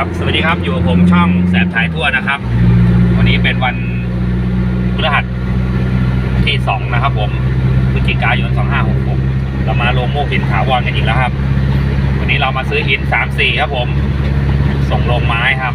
ครับ สวัสดีครับ อยู่กับผมช่องแสบถ่ายทั่วนะครับ วันนี้เป็นวันพฤหัสที่สองนะครับ ผมพฤศจิกายนสองห้าหกหกเรามาลงโมกหินถาวรกันอีกแล้วครับ วันนี้เรามาซื้อหินสามสี่ครับผม ส่งลงไม้ครับ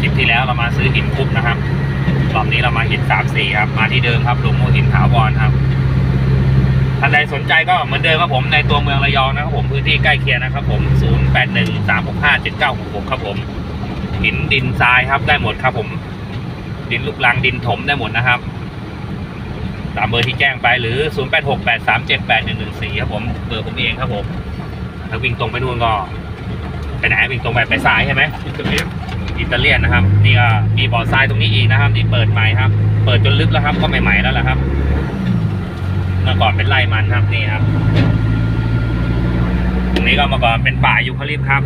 คลิปที่แล้วเรามาซื้อหินคุบนะครับรอบนี้เรามาหินสามสี่ครับ มาที่เดิมครับลงโมกหินถาวรครับ ท่านใดสนใจก็เหมือนเดิมครับผมในตัวเมืองระยองนะครับผมพื้นที่ใกล้เคียงนะครับผม 0813657966 ครับผมหินดินทรายครับได้หมดครับผม ดินลูกลังดินถมได้หมดนะครับ ตามเบอร์ที่แจ้งไปหรือ 0868378114 ครับผมเบอร์ผมเองครับผมถ้าวิ่งตรงไปนู่นก็ไปไหนวิ่งตรงไปไปซ้ายใช่ไหมอิตาเลียนอิตาเลียนนะครับ นี่ก็มีบ่อทรายตรงนี้อีกนะครับที่เปิดใหม่ครับ เปิดจนลึกแล้วครับก็ใหม่ๆแล้วแหละครับ เมื่อก่อนเป็นไร่มันครับนี่ครับ ตรงนี้ก็เมื่อก่อนเป็นป่ายูคาลิปต์ครับ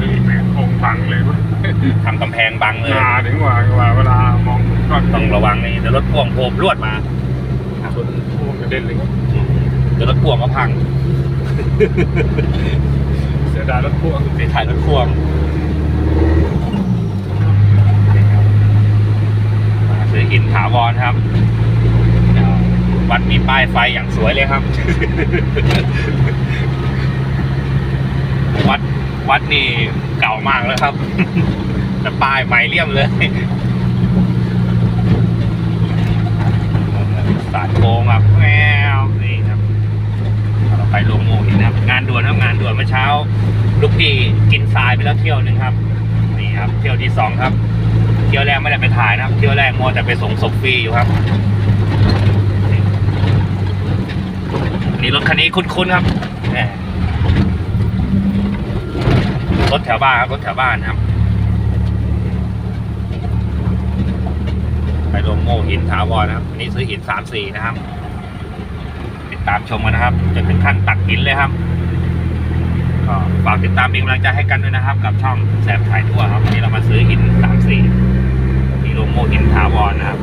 นี่แม่งคงฟังเลยวะทำกำแพงบังเลยมาถึงว่าว่าเวลามองก็ต้องระวังนี่เดี๋ยวรถพ่วงโผล่ลวดมาชนพวกกระเด็นเลยเดี๋ยวรถพ่วงก็พัง เสียดายรถพ่วงเสียถ่ายรถพ่วง ถือหินถาวรครับ วัดมีป้ายไฟอย่างสวยเลยครับ วัดวัดนี่เก่ามากแล้วครับแต่ป้ายใหม่เลี่ยมเลยสาดโค้งครับแมวนี่ครับเราไปลงโมหินนะครับ งานด่วนครับงานด่วนเมื่อเช้า ลูกพี่กินทรายไปแล้วเที่ยวหนึ่งครับ นี่ครับ เที่ยวที่สองครับ เที่ยวแรกไม่ได้ไปถ่ายนะครับ เที่ยวแรกมัวแต่ไปส่งศพฟรีอยู่ครับนี่รถคันนี้คุ้นๆครับรถแถวบ้านครับรถแถวบ้านครับ ไปลงโม่หินถาวรนะครับอันนี่ซื้อหินสามสี่นะครับ ติดตามชมกันนะครับ จนถึงขั้นตักหินเลยครับก็ฝากติดตามเป็นกำลังใจให้กันด้วยนะครับ กับช่องแสบถ่ายทั่วครับวันนี้เรามาซื้อหินสามสี่ ลงโม่หินถาวรนะครับ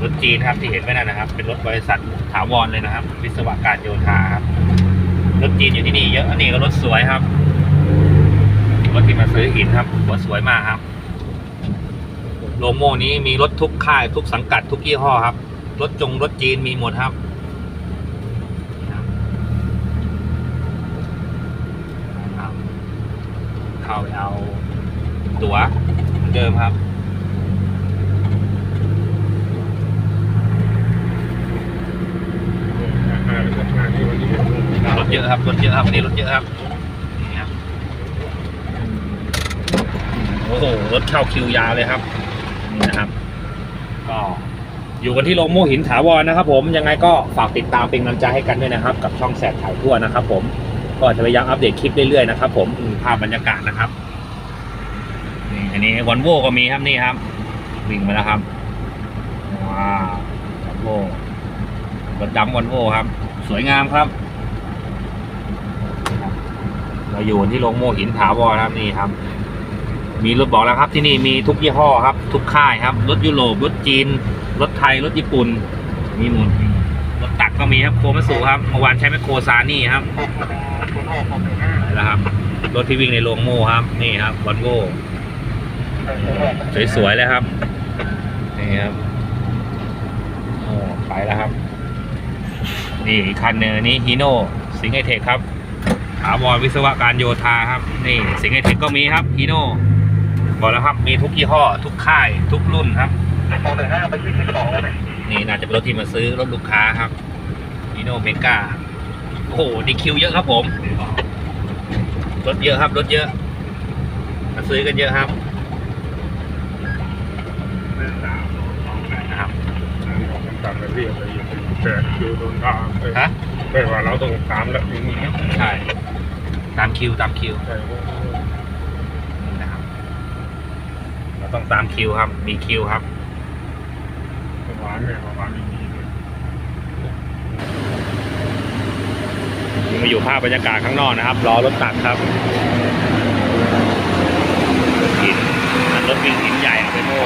รถจีนครับที่เห็นไว้นั่นนะครับ เป็นรถบริษัทถาวรเลยนะครับ วิศวการโยธาครับรถจีนอยู่ที่นี่เยอะอันนี้ก็รถสวยครับรถที่มาซื้อหินครับรถสวยมากครับโลโม่นี้มีรถทุกค่ายทุกสังกัดทุกยี่ห้อครับรถจงรถจีนมีหมดครับ เข้าไปเอาตั๋วเหมือนเดิมครับรถเยอะครับรถเยอะครับวันนี้รถเยอะครับนี่ครับโอ้โหรถเข้าคิวยาวเลยครับนี่นะครับ ก็อยู่กันที่โรงโม่หินถาวรนะครับ ผมยังไงก็ฝากติดตามเป็นกำลังใจให้กันด้วยนะครับ กับช่องแสบถ่ายทั่วนะครับ ผม ก็จะพยายามอัปเดตคลิปเรื่อยๆนะครับผมภาพบรรยากาศนะครับนี่อันนี้วอนโวก็มีครับนี่ครับ วิ่งมาแล้วครับว้าววอนโวรถดำวอนโวครับ สวยงามครับเราอยู่ที่โรงโมหินถาวรครับนี่ครับ มีรถบอกแล้วครับ ที่นี่มีทุกยี่ห้อครับ ทุกค่ายครับรถยุโรปรถจีนรถไทยรถญี่ปุ่นมีหมด รถตักก็มีครับโคมัสุครับเมื่อวานใช้แมคโครซานี่ครับแล้วครับ รถที่วิ่งในโรงโม่ครับ นี่ครับวอลโว่สวยๆเลยครับนี่ครับโอ้ไปแล้วครับ นี่อีกคันหนึ่งอันนี้ฮีโน่สิงห์ไอเทคครับถาวรวิศวการโยธาครับ นี่สิงห์ไอเทคก็มีครับฮีโน่บอกแล้วครับมีทุกยี่ห้อ ทุกค่ายทุกรุ่นครับนี่ น่าจะเป็นรถที่มาซื้อรถลูกค้าครับฮีโน่เมกาโอ้โหดีคิวเยอะครับผม รถเยอะครับ รถเยอะ มาซื้อกันเยอะครับนะครับตามระเบียบอะไรอย่างเงี้ยแต่อยู่ตรงทางฮะไม่ว่าเราต้องตามแล้วอย่างนี้ใช่ตามคิวตามคิวใช่นี่นะครับเราต้องตามคิวครับ มีคิวครับ มาเนี่ยประมาณอย่างนี้มาอยู่ภาพบรรยากาศข้างนอกนะครับรอรถตักครับหินรถวิ่งหินใหญ่เอาไปโม่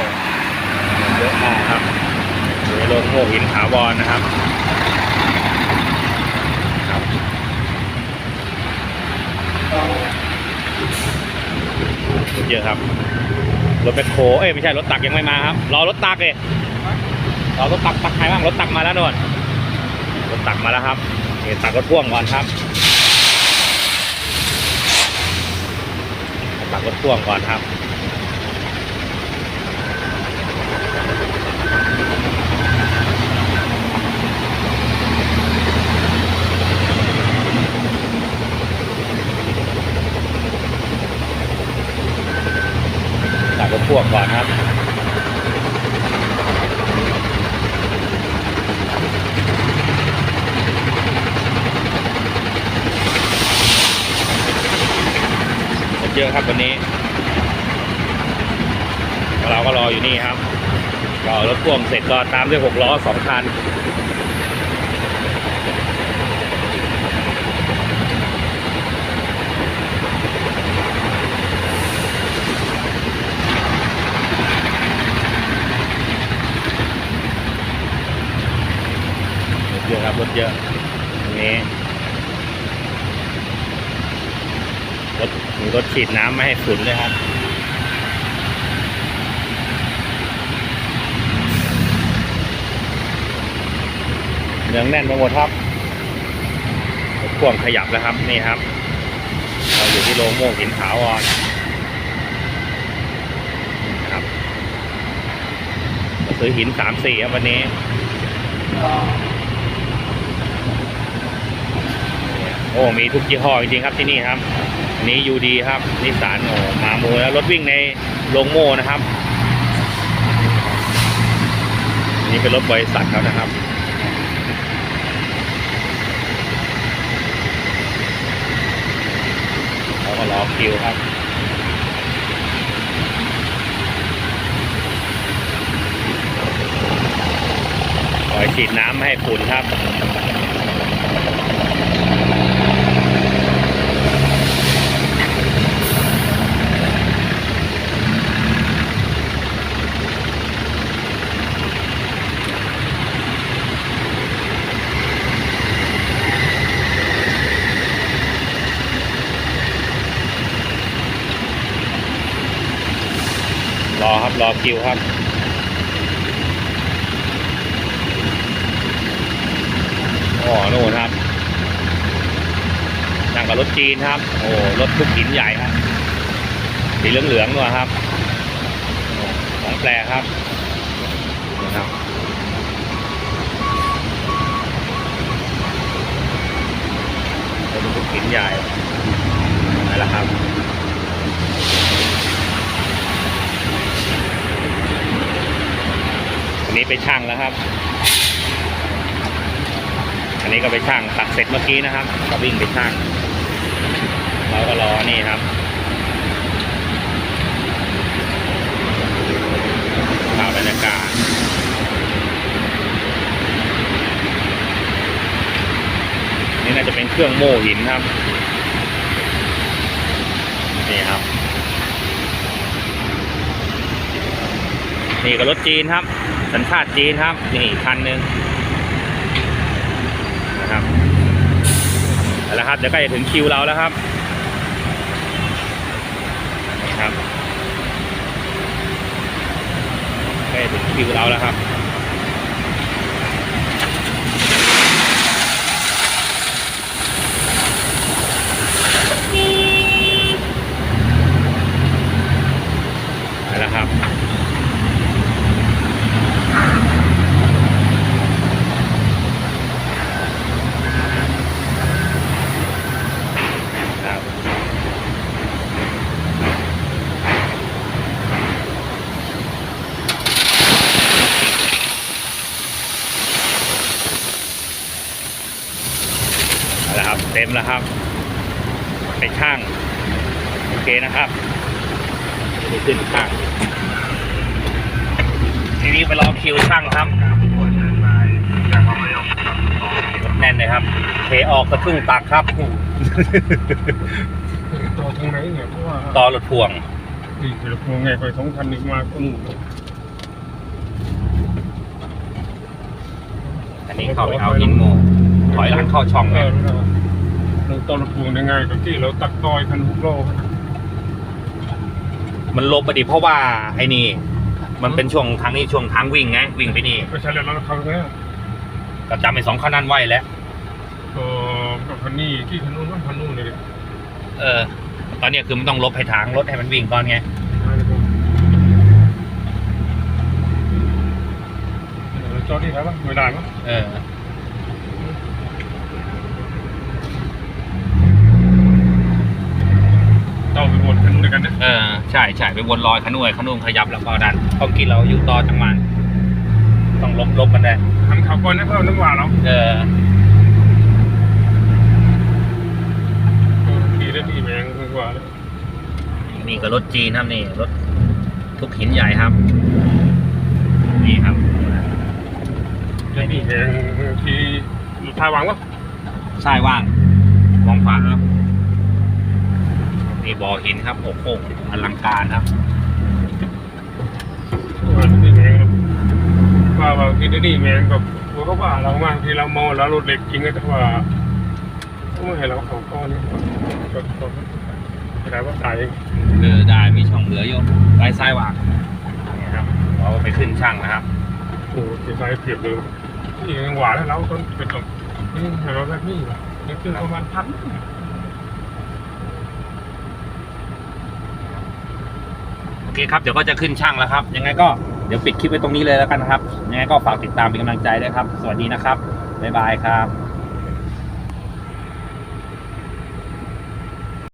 เยอะมากครับโรงโม่หินถาวรนะครับครับเยอะครับรถแมคโคเอ้ยไม่ใช่รถตักยังไม่มาครับ รอรถตักเลย รอรถตักตักใครบ้างรถตักมาแล้วนนรถตักมาแล้วครับนี่ตักรถพ่วงก่อนครับ ตักรถพ่วงก่อนครับตักรถพ่วงก่อนครับ เยอะครับวันนี้ เราก็รออยู่นี่ครับรอรถพ่วงเสร็จก็ตามด้วยหกล้อสองคันเยอะครับรถเยอะตรงนี้รถ มีรถฉีดน้ำไม่ให้ฝุ่นเลยครับเนืองแน่นไปหมดครับรถพ่วงขยับแล้วครับนี่ครับ เราอยู่ที่โรงโม่หินขาวอ่อนนะครับซื้อหินสามสี่ครับวันนี้โอ้มีทุกยี่ห้อจริงๆครับที่นี่ครับ นี้ยูดีครับนิสสันโอ้มาโมแล้วรถวิ่งในโรงโมนะครับนนี้เป็นรถบริษัทเขานะครับเขาก็รอคิวครับคอยฉีดน้ำให้ฝุ่นครับ ร อคิวครับอ๋อนู่นครับนั่งกับรถจีนครับ โอ้รถทุกหินใหญ่ครับสีเหลืองๆนู่นครับ ของแปลครับนะครับรถทุกหินใหญ่นั่นแหละครับ นี้ไปช่างแล้วครับ อันนี้ก็ไปช่างตัดเสร็จเมื่อกี้นะครับ ก็วิ่งไปช่างเราก็รอนี่ครับภาพบรรยากาศนี่น่าจะเป็นเครื่องโม่หินครับ นี่ครับ นี่ก็รถจีนครับ สัญชาติจีนครับ นี่คันหนึ่งนะครับเอาละครับเดี๋ยวใกล้จะถึงคิวเราแล้วครับนะครับใกล้จะถึงคิวเราแล้วครับ เอาละครับ ครับเอาละครับ เต็มแล้วครับ ไปช่างโอเคนะครับเดี๋ยวขึ้นช่างทีนี้ไปรอคิวช่างครับแน่นเลยครับเทออกสักครึ่งตักครับต่อทางไหนเนี่ยเพราะว่าต่อรถพ่วงที่เรือพวงไงไปสองพันหนึ่งมาก็นู่นนนี้เข้าไปเอาหินโมถอยหลังเข้าช่องเอนะอ เราต้นระปูงยังไงกับที่เราตัดต้อยคันหุกโลมันลบไปดิเพราะว่าไอ้นี่ มันเป็นช่วงทางนี้ช่วงทางวิ่งไงวิ่งไปนี่ก็ใช่แล้วเราเขาเนี่ยก็จำไอ้สองคันนั้นไว้แล้วเออกับคันนี้ที่คันนู้นก็คันนู้นเลยเออ ตอนเนี้ยคือมันต้องลบให้ทางรถให้มันวิ่งก่อนไงจอดที่ไหนบ้างไม่ได้มั้งเออ เจ้าไป วนคันนู้นด้วยกันนะเออใช่ใช่ไปวนรอยขนุ่ยขนุ่มขยับแล้วก็ดันเขากินเราอยู่ต่อจังมันต้องลบลบมันได้ทำข่าวก่อนนะเพื่อนนึกว่าเราเออดีได้ดีแมงนึกว่าแล้วนี่ก็รถจีนครับนี่รถทุกหินใหญ่ครับ นี่ครับได้ดีแมงที่ทายวางวะซ้ายว่างมองขวาครับ นี่บ่อหินครับโอ้โหอลังการครับว่าดีแมงว่าว่าที่ได้ดีแมงกับว่าเขาว่าเรามากที่เราเมาแล้วรถเล็กจริงก็แต่ว่าไม่ให้เราเขาก้อนนี้ก็ก็ไม่ได้ว่าตายเองเออได้มีช่องเหลืออยู่ไว้ซ้ายว่างนี่ครับเราไปขึ้นช่างนะครับโอ้ที่ใช้เปรียบเลยนี่ยังหวานแล้วเราต้นเป็นต้นนี่เราแบบนี้นี่คือประมาณพัน โอ เคครับ เดี๋ยวก็จะขึ้นช่างแล้วครับ ยังไงก็เดี๋ยวปิดคลิปไว้ตรงนี้เลยแล้วกันนะครับ ยังไงก็ฝากติดตามเป็นกำลังใจด้วยครับ สวัสดีนะครับ บ๊ายบายครับ